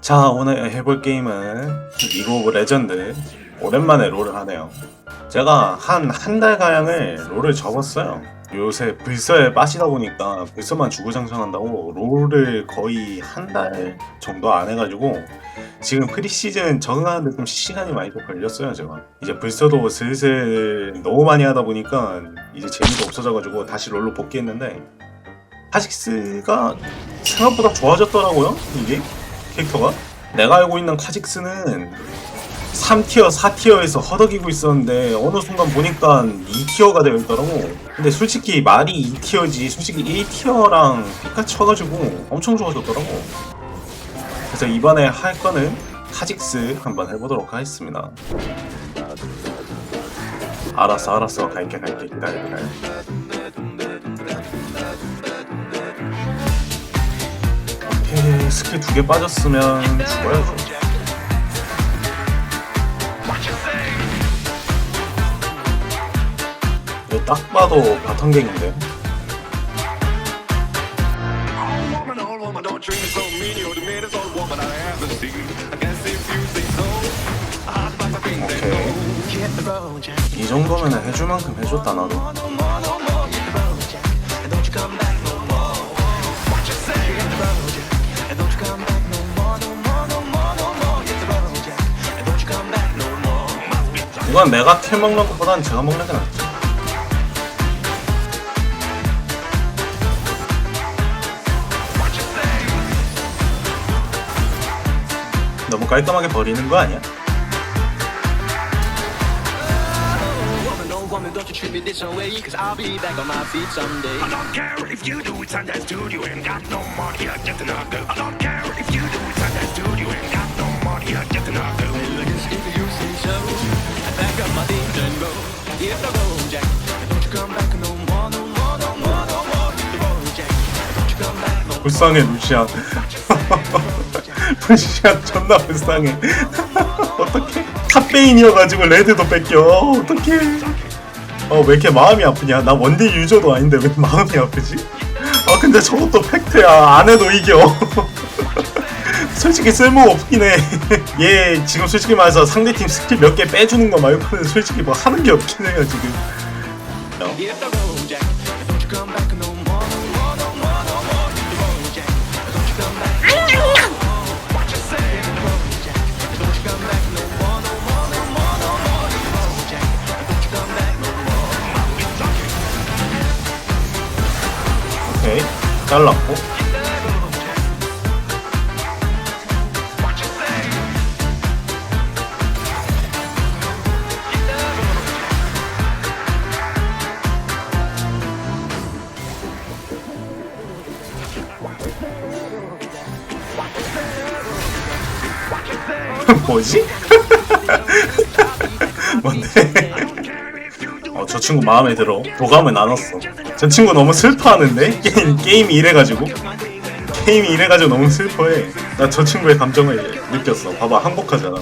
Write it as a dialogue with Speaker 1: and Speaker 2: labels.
Speaker 1: 자 오늘 해볼 게임은 리그 오브 레전드 오랜만에 롤을 하네요. 제가 한 한 달 가량을 롤을 접었어요. 요새 불서에 빠지다 보니까 불서만 주구장창한다고 롤을 거의 한 달 정도 안 해가지고 지금 프리시즌 적응하는데 좀 시간이 많이 좀 걸렸어요 제가. 이제 불서도 슬슬 너무 많이 하다 보니까 이제 재미도 없어져가지고 다시 롤로 복귀했는데 카직스가 생각보다 좋아졌더라고요 이게 캐릭터가? 내가 알고 있는 카직스는 3티어, 4티어에서 허덕이고 있었는데 어느 순간 보니까 2티어가 되어 있더라고. 근데 솔직히 말이 2티어지 솔직히 1티어랑 피카 쳐가지고 엄청 좋아졌더라고. 그래서 이번에 할 거는 카직스 한번 해보도록 하겠습니다. 알았어 알았어. 갈게 갈게. 기다려 기다려 스킬 두 개 빠졌으면 죽어야죠 이거 딱 봐도
Speaker 2: that
Speaker 1: 오케이. 이 정도면 해줄 만큼 해줬다 나도 이건 내가 킬 먹는 것보단 제가 먹는 게 낫지. 너무 깔끔하게 버리는 거 아니야?
Speaker 2: Oh care
Speaker 1: 불쌍해 루시안. 루시안 존나 불쌍해. 어떡해? 탑베인이어가지고 레드도 뺏겨. 어떡해? 어 왜 이렇게 마음이 아프냐? 나 원딜 유저도 아닌데 왜 마음이 아프지? 아 근데 저것도 팩트야. 안 해도 이겨 솔직히 쓸모 없긴 해 얘 지금 솔직히 말해서 상대팀 스킬 몇 개 빼주는 거 말고는 솔직히 뭐 하는 게 없긴 해요 지금.
Speaker 2: Don't you
Speaker 1: 뭐지? 뭔데? 어, 저 친구 마음에 들어. 도감을 나눴어. 저 친구 너무 슬퍼하는데? 게임, 게임이 이래가지고? 게임이 이래가지고 너무 슬퍼해. 나 저 친구의 감정을 느꼈어. 봐봐, 항복하잖아.